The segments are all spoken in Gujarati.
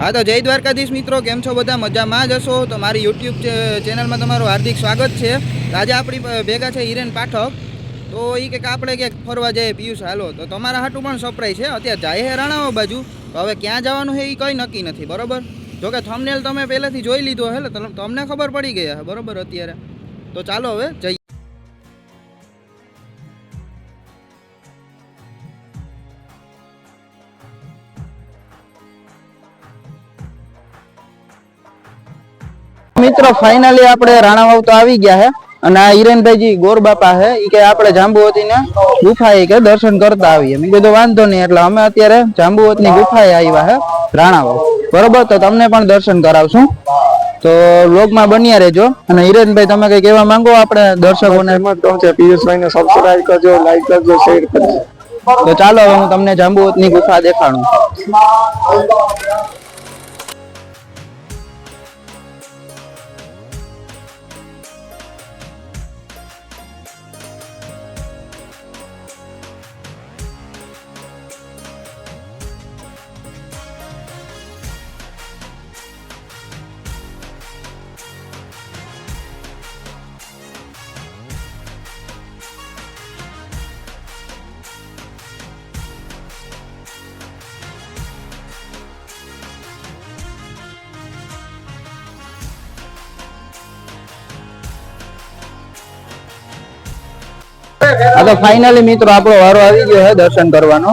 હા તો જય દ્વારકાધીશ મિત્રો, કેમ છો બધા? મજામાં જ હશો? તો મારી યુટ્યુબ ચેનલમાં તમારું હાર્દિક સ્વાગત છે. આજે આપણી ભેગા છે હિરેન પાઠક. તો એ કંઈક આપણે ક્યાંક ફરવા જઈએ? પિયુષ, હાલો. તો તમારા હાટું પણ સપરાય છે. અત્યારે હે રાણાઓ બાજુ. તો હવે ક્યાં જવાનું છે એ કંઈ નક્કી નથી, બરોબર? જોકે થમનેલ તમે પહેલેથી જોઈ લીધો હે તમને ખબર પડી ગઈ બરોબર, અત્યારે? તો ચાલો હવે જઈએ. મિત્રો ફાઇનલી આપણે રાણાવાવ તો આવી ગયા હે. અને આ હિરેનભાઈજી ગોર બાપા હે ઈ કે આપણે જાંબુવતી ને ગુફાએ કે દર્શન કરતા આવીએ. મેં કીધું વાંધો નહીં એટલે અમે અત્યારે જાંબુવતની ગુફાએ આવ્યા હે રાણાવાવ બરોબર? તો તમને પણ દર્શન કરાવશું. તો વ્લોગમાં બન્યા રહેજો. અને હિરેનભાઈ તમે કઈ કહેવા માંગો આપણે દર્શકોને? છે પિયુષભાઈને સબસ્ક્રાઇબ કરજો લાઈક કરજો શેર કરજો. તો ચાલો હવે હું તમને જાંબુવતની ગુફા દેખાડું. હા તો ફાઇનલી મિત્રો આપણો વારો આવી ગયો છે દર્શન કરવાનો.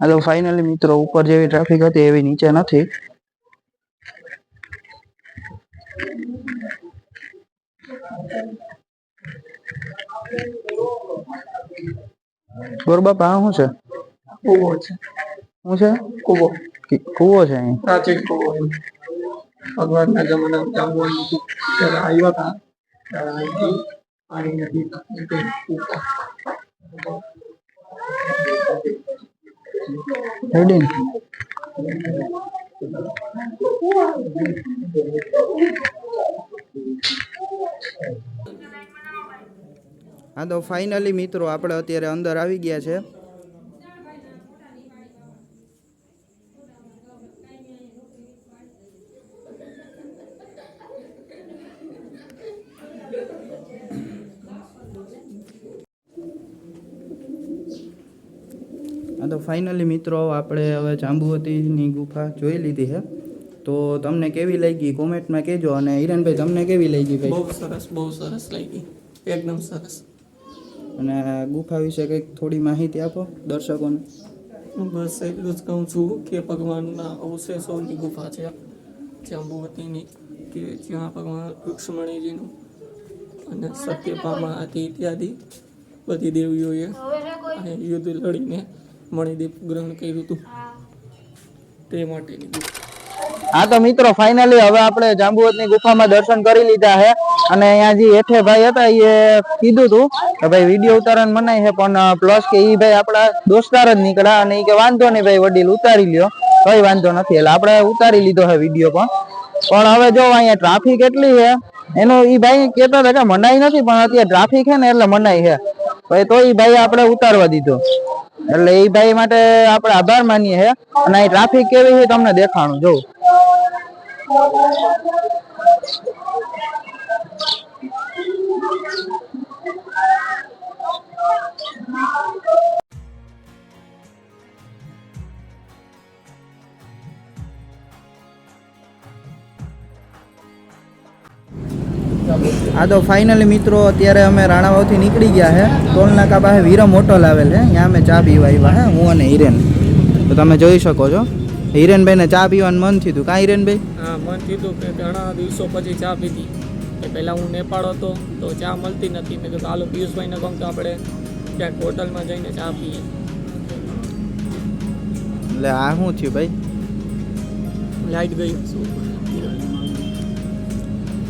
હાલો ફાઇનલી મિત્રો ઉપર જેવી ટ્રાફિક હતી એવી નીચે નથી. ગોરબાપા શું છે? કુવો છે. શું છે? કુવો. કૂવો છે અહીં. પ્રાચીન કુવો ભગવાનના જમાના જાંબુવાનું હતું ત્યારે આવ્યા હતા. ત્યારે અહીંથી પાણી? હા તો ફાઇનલી મિત્રો આપણે અત્યારે અંદર આવી ગયા છે. તો ફાઇનલી મિત્રો આપણે હવે જાંબુવતીની ગુફા જોઈ લીધી છે તો તમને કેવી લાગી? કોમેન્ટમાં કહેજો અને હિરેનભાઈ તમને કેવી લાગી બહુ ભાઈ સરસ બહુ સરસ લાગી. એકદમ સરસ. અને ગુફા વિશે કંઈક થોડી માહિતી આપો દર્શકોને. હું બસ એટલું જ કહું છું કે ભગવાનના અવશેષોની ગુફા છે. જાંબુવતીની કે જ્યાં ભગવાન રુક્ષ્મણીજીનું અને સત્યભામા હતી ઇત્યાદિ બધી દેવીઓએ અને યુદ્ધ લડીને મણિદીપ ગ્રહણ કર્યું હતું. તે માટેની હા તો મિત્રો ફાઇનલી હવે આપણે જાંબુવતની ગુફામાં દર્શન કરી લીધા છે. અને અહીંયા જે હેઠે ભાઈ હતા એ કીધું હતું કે ભાઈ વીડિયો ઉતારણ મનાય છે પણ પ્લસ કે એ ભાઈ આપણા દોસ્તાર જ નીકળ્યા અને એ કે વાંધો નહીં ભાઈ વડીલ ઉતારી લ્યો. કઈ વાંધો નથી એટલે આપણે ઉતારી લીધો છે વીડિયો પણ. પણ હવે જો અહીંયા ટ્રાફિક એટલી છે એનો ઈ ભાઈ કહેતા હતા કે મનાઈ નથી પણ અત્યારે ટ્રાફિક છે ને એટલે મનાઈ છે. ભાઈ તો એ ભાઈ આપણે ઉતારવા દીધો. એટલે એ ભાઈ માટે આપણે આભાર માનીએ છે અને અહીં ટ્રાફિક કેવી છે તમને દેખાણું જોઉં હા તો ફાઇનલી મિત્રો અત્યારે અમે રાણાવાવથી નીકળી ગયા છે ટોલનાકા પાસે વિરમ હોટલ આવેલ છે ત્યાં અમે ચા પીવા આવ્યા હે હું અને હિરેન. તો તમે જોઈ શકો છો. હિરેનભાઈને ચા પીવાનું મન થયું કાં હિરેનભાઈ? હા મન થયું કે ઘણા દિવસો પછી ચા પીધી. કે પહેલાં હું નેપાળ હતો તો ચા મળતી નથી. મેં કીધું હાલો પિયુષભાઈને કહું કે આપણે ક્યાંક હોટલમાં જઈને ચા પીએ. એટલે આ શું થયું ભાઈ? લાઈટ ગઈ. શું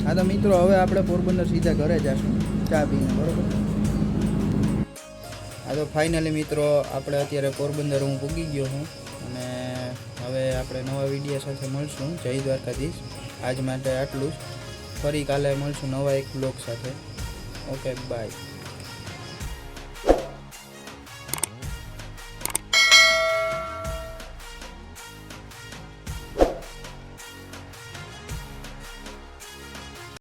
હા તો મિત્રો, હવે આપણે પોરબંદર સીધા ઘરે જશું. ચા પીને, બરોબર? હા તો ફાઇનલી મિત્રો, આપણે અત્યારે પોરબંદર હું પૂગી ગયો હું. અને હવે આપણે નવા વીડિયો સાથે મળશું. જય દ્વારકાધીશ. આજ માટે આટલું જ. ફરી કાલે મળશું નવા એક બ્લોગ સાથે. Okay bye